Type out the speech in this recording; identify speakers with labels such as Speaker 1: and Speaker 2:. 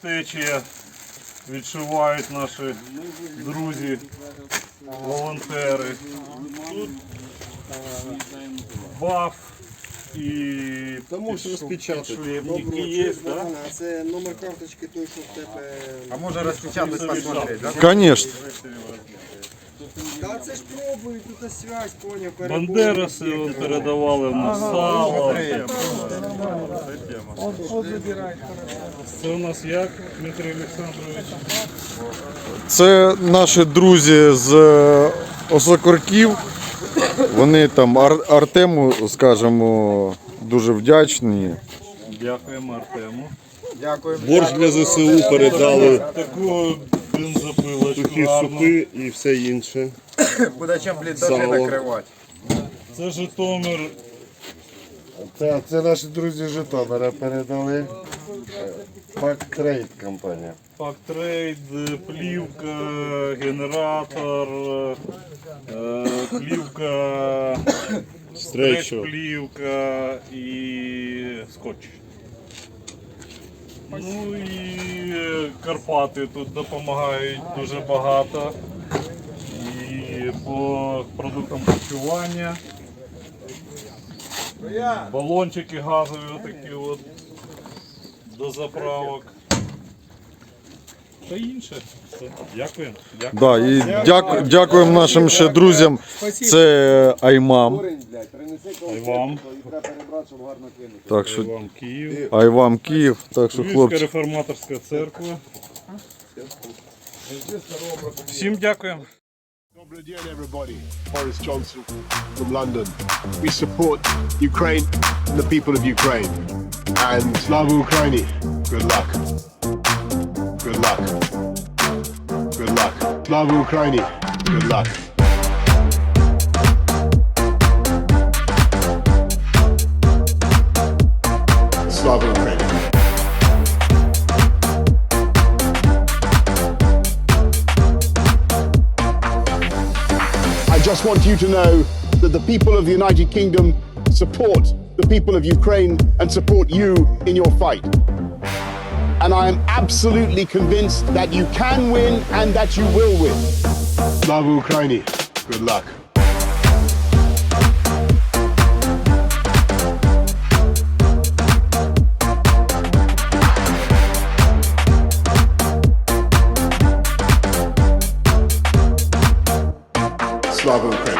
Speaker 1: Течія відшивають наші друзі, волонтери. Тут баф і
Speaker 2: Тому що розпечатати.
Speaker 1: підшлемники є,
Speaker 3: да? Це номер карточки той, що в тебе.
Speaker 4: А може розпечатати, посмотреть, да?
Speaker 5: Конечно.
Speaker 3: Та це ж пробують, тут связь, поняв,
Speaker 1: Бандераси от передавали в нас сало. Це у нас як, Дмитрий Олександрович?
Speaker 5: Це наші друзі з е, Осокорків. Вони там Ар- Артему, скажімо, дуже вдячні.
Speaker 1: Дякуємо Артему.
Speaker 4: Дякую.
Speaker 2: Борщ для ЗСУ передали,
Speaker 1: Таку бензопилочку
Speaker 2: сухі
Speaker 1: гарну.
Speaker 2: супи і все інше.
Speaker 4: Буде чим
Speaker 2: Сало.
Speaker 4: накривати.
Speaker 1: Це Житомир.
Speaker 2: Це, це наші друзі з Житомира передали. Фактрейд компанія.
Speaker 1: Фактрейд, плівка, генератор, е, плівка,
Speaker 2: Стрейчо.
Speaker 1: плівка і скотч. Ну і е, Карпати тут допомагають дуже багато. По продуктам харчування. Балончики газові отакі от до заправок. Та інше. Все. Дякую. Дякую.
Speaker 5: Да, і дяку, дякуємо нашим ще друзям. Це Аймам.
Speaker 1: І вам.
Speaker 5: Так що
Speaker 1: вам Київ.
Speaker 5: Айвам Київ. Так що
Speaker 1: Львівська
Speaker 5: хлопці.
Speaker 1: реформаторська церква. Всім дякуємо.
Speaker 6: Bloodyard, everybody. Boris Johnson from London. We support Ukraine and the people of Ukraine. And Slava Ukraini, good luck. Good luck. Good luck. Slava Ukraini, good luck. Slava Ukraini. Just want you to know that the people of the United Kingdom support the people of Ukraine and support you in your fight. And I am absolutely convinced that you can win and that you will win. Slava Ukraini. Good luck. Slavu Ukraine.